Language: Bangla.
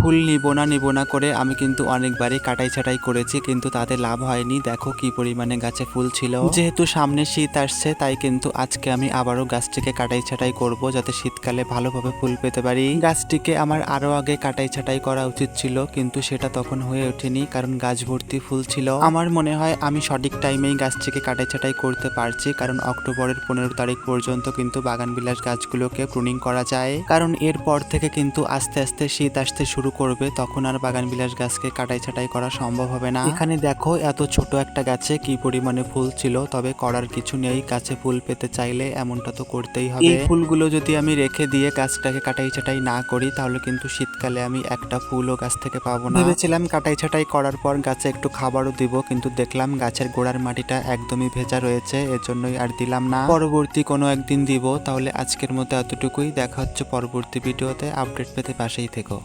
ফুল নিব না নিব না করে আমি কিন্তু অনেকবারই কাটাই ছাটাই করেছি, কিন্তু তাতে লাভ হয়নি। দেখো কি পরিমাণে গাছে ফুল ছিল। যেহেতু সামনে শীত আসছে, তাই কিন্তু আজকে আমি আবারও গাছটিকে কাটাই ছাটাই করব, যাতে শীতকালে ভালোভাবে ফুল পেতে পারি। গাছটিকে আমার আরও আগে কাটাই ছাটাই করা উচিত ছিল, কিন্তু সেটা তখন হয়ে ওঠেনি, কারণ গাছ ভর্তি ফুল ছিল। আমার মনে হয় আমি সঠিক টাইমেই গাছটিকে কাটাই ছাটাই করতে পারছি, কারণ অক্টোবরের পনেরো তারিখ পর্যন্ত কিন্তু বাগান বিলাস গাছগুলোকে প্রুনিং করা যায়। কারণ এরপর থেকে কিন্তু আস্তে আস্তে শীত আসতে শুরু করবে তখন আর বাগান বিলাস গাছকে কাটাই ছাটাই করা সম্ভব হবে না। এখানে দেখো এত ছোট একটা গাছে কি পরিমাণে ফুল ছিল তবে করার কিছু নেই। গাছে ফুল পেতে চাইলে এমনটা তো করতেই হবে। এই ফুলগুলো যদি আমি রেখে দিয়ে গাছটাকে কাটাই ছাটাই না করি তাহলে কিন্তু শীতকালে আমি একটা ফুলও গাছ থেকে পাবো না। ভেবেছিলাম কাটাই ছাটাই করার পর গাছে একটু খাবারও দিব কিন্তু দেখলাম গাছের গোড়ার মাটিটা একদমই ভেজা রয়েছে এজন্যই আর দিলাম না। পরবর্তী কোনো একদিন দিব তাহলে আজকের মতো এতটুকুই। দেখা হচ্ছে পরবর্তী ভিডিওতে। আপডেট পেতে পাশেই থেকো।